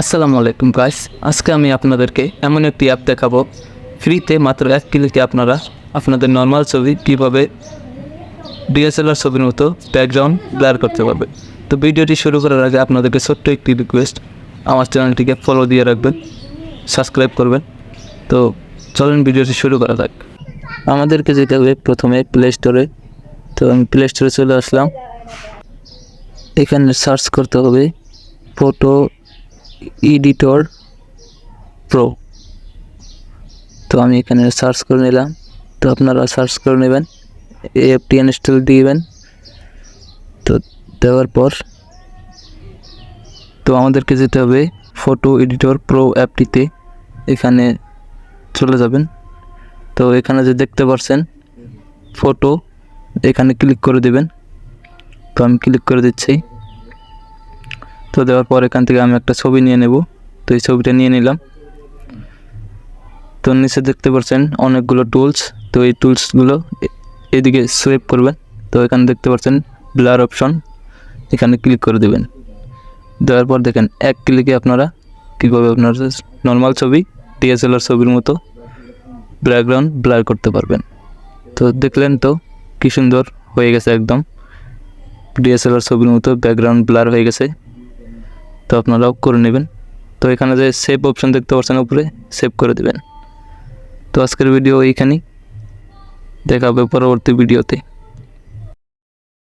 আসসালামু আলাইকুম গাইস আজকে আমি আপনাদেরকে এমন একটি অ্যাপ দেখাবো। ফ্রিতে মাত্র এক ক্লিকে আপনারা আপনাদের নর্মাল ছবি কীভাবে ডিএসএলআর ছবির মতো ব্যাকগ্রাউন্ড ব্লার করতে পারবে। তো ভিডিওটি শুরু করার আগে আপনাদেরকে ছোট্ট একটি রিকোয়েস্ট আমার চ্যানেলটিকে ফলো দিয়ে রাখবেন সাবস্ক্রাইব করবেন। তো চলেন ভিডিওটি শুরু করা যাক। আমাদেরকে যেতে হবে প্রথমে প্লে স্টোরে তো আমি প্লে স্টোরে চলে আসলাম। এখানে সার্চ করতে হবে ফটো এডিটর প্রো তো আমি এখানে সার্চ করে নিলাম। তো আপনারা সার্চ করে নেবেন এই অ্যাপটি ইনস্টল দিবেন। তো দেওয়ার পর, তো আমাদেরকে যেতে হবে ফটো এডিটর প্রো অ্যাপটিতে এখানে চলে যাবেন। তো এখানে যে দেখতে পাচ্ছেন ফটো এখানে ক্লিক করে দেবেন। তো আমি ক্লিক করে দিচ্ছি। তো দেওয়ার পর এখান থেকে আমি একটা ছবি নিয়ে নেব। তো এই ছবিটা নিয়ে নিলাম। তো নিচে দেখতে পাচ্ছেন অনেকগুলো টুলস তো এই টুলসগুলো এদিকে সেভ করবেন। তো এখানে দেখতে পাচ্ছেন ব্লার অপশন এখানে ক্লিক করে দেবেন। দেওয়ার পর দেখেন এক ক্লিকে আপনারা কীভাবে আপনার নর্মাল ছবি ডিএসএলআর ছবির মতো ব্যাকগ্রাউন্ড ব্লার করতে পারবেন। তো দেখলেন তো কী সুন্দর হয়ে গেছে একদম। ডিএসএলআর ছবির মতো ব্যাকগ্রাউন্ড ব্লার হয়ে গেছে। তো আপনারাও করে নেবেন। তো এখানে যে সেভ অপশন দেখতে পাচ্ছেন উপরে সেভ করে দেবেন। তো আজকের ভিডিও এইখানেই। দেখা হবে পরবর্তী ভিডিওতে